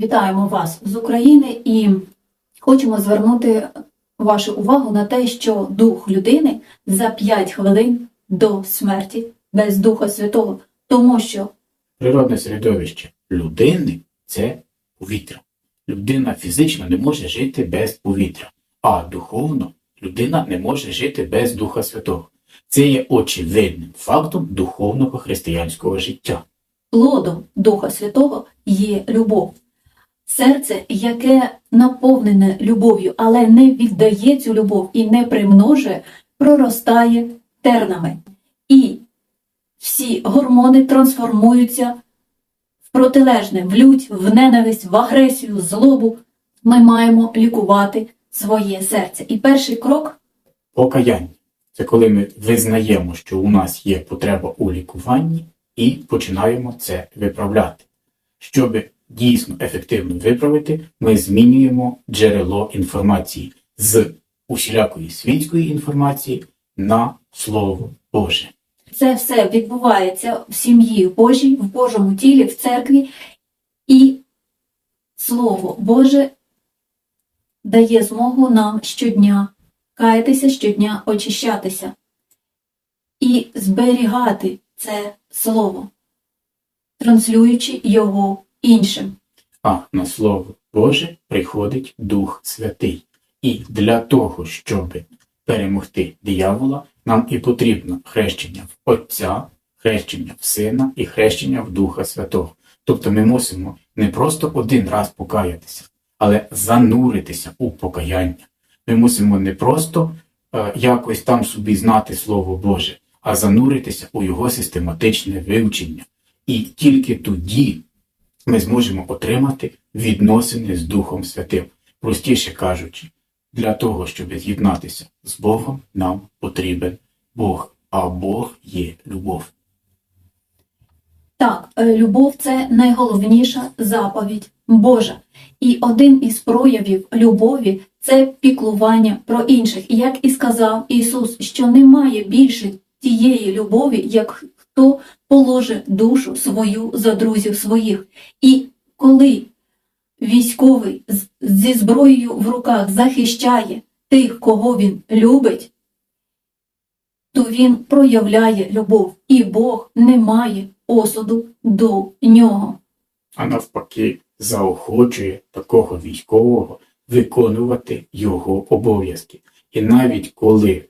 Вітаємо вас з України і хочемо звернути вашу увагу на те, що дух людини за 5 хвилин до смерті без Духа Святого, тому що Природне середовище людини це повітря. Людина фізично не може жити без повітря, а духовно людина не може жити без Духа Святого. Це є очевидним фактом духовного християнського життя. плодом Духа Святого є любов. Серце, яке наповнене любов'ю, але не віддає цю любов і не примножує, проростає тернами. І всі гормони трансформуються в протилежне, в лють, в ненависть, в агресію, злобу. Ми маємо лікувати своє серце. І перший крок Покаяння це коли ми визнаємо, що у нас є потреба у лікуванні, і починаємо це виправляти. Щоб дійсно ефективно виправити, ми змінюємо джерело інформації з усілякої світської інформації на Слово Боже. Це все відбувається в сім'ї Божій, в Божому тілі, в церкві, і Слово Боже дає змогу нам щодня каятися, щодня очищатися і зберігати це слово, транслюючи його іншим. А на Слово Боже приходить Дух Святий. І для того, щоб перемогти диявола, нам і потрібно хрещення в Отця, хрещення в Сина і хрещення в Духа Святого. Тобто ми мусимо не просто один раз покаятися, але зануритися у покаяння. Ми мусимо не просто е, якось там собі знати Слово Боже, а зануритися у його систематичне вивчення. І тільки тоді ми зможемо отримати відносини з Духом Святим. Простіше кажучи, для того, щоб з'єднатися з Богом, нам потрібен Бог, а Бог є любов. Так, е, любов це найголовніша заповідь Божа. І один із проявів любові це піклування про інших. І як і сказав Ісус, що немає більше тієї любові, як хто положить душу свою за друзів своїх. І коли військовий зі зброєю в руках захищає тих, кого він любить, то він проявляє любов, і Бог не має осуду до нього. а навпаки, заохочує такого військового виконувати його обов'язки. І навіть коли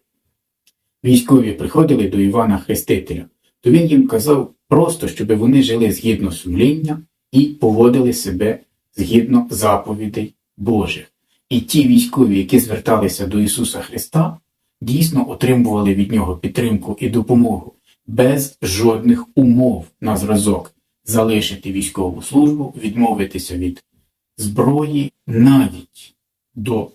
військові приходили до Івана Хрестителя, то він їм казав просто, щоб вони жили згідно сумління і поводили себе згідно заповідей Божих. І ті військові, які зверталися до Ісуса Христа, дійсно отримували від нього підтримку і допомогу без жодних умов на зразок залишити військову службу, відмовитися від зброї навіть до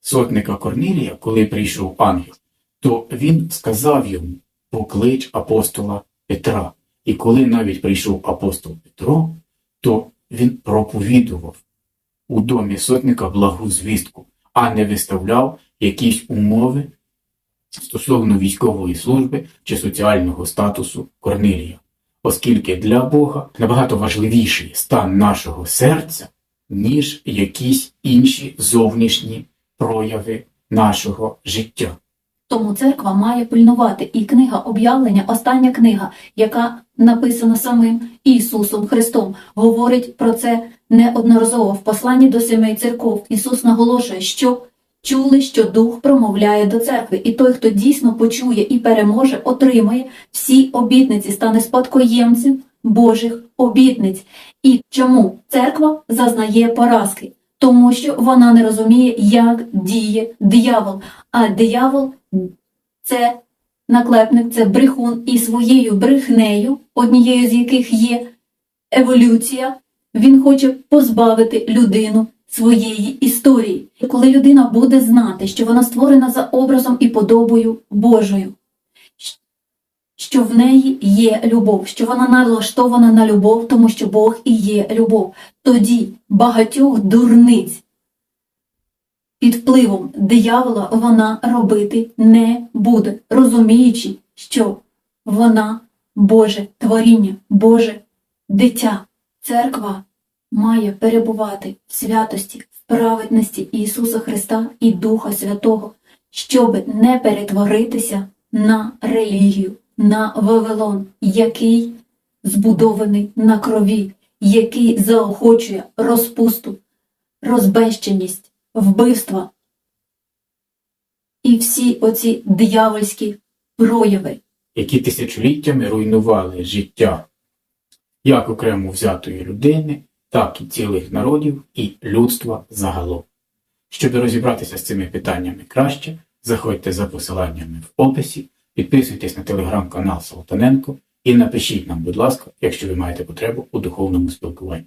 сотника Корнилія, коли прийшов ангел, то він сказав йому поклич апостола Петра. І коли навіть прийшов апостол Петро, то він проповідував у домі сотника благу звістку, а не виставляв якісь умови стосовно військової служби чи соціального статусу Корнилія оскільки для Бога набагато важливіший стан нашого серця, ніж якісь інші зовнішні прояви нашого життя. Тому церква має пильнувати. І книга об'явлення, остання книга, яка написана самим Ісусом Христом, говорить про це неодноразово в посланні до семи церков. Ісус наголошує, що чули, що Дух промовляє до церкви, і той, хто дійсно почує і переможе, отримає всі обітниці, стане спадкоємцем Божих обітниць. І чому церква зазнає поразки? Тому що вона не розуміє, як діє диявол. А диявол це наклепник, це брехун, і своєю брехнею, однією з яких є еволюція, він хоче позбавити людину своєї історії. Коли людина буде знати, що вона створена за образом і подобою Божою, що в неї є любов, що вона налаштована на любов, тому що Бог і є любов, тоді багатьох дурниць під впливом диявола вона робити не буде, розуміючи, що вона Боже творіння, Боже дитя, церква має перебувати в святості, в праведності Ісуса Христа і Духа Святого, щоб не перетворитися на релігію, на Вавилон, який збудований на крові, який заохочує розпусту, розбещеність, вбивства і всі оці диявольські прояви. які тисячоліттями руйнували життя як окремо взятої людини, так і цілих народів і людства загалом. Щоб розібратися з цими питаннями краще, заходьте за посиланнями в описі, підписуйтесь на телеграм-канал Солтаненко і напишіть нам, будь ласка, якщо ви маєте потребу у духовному спілкуванні.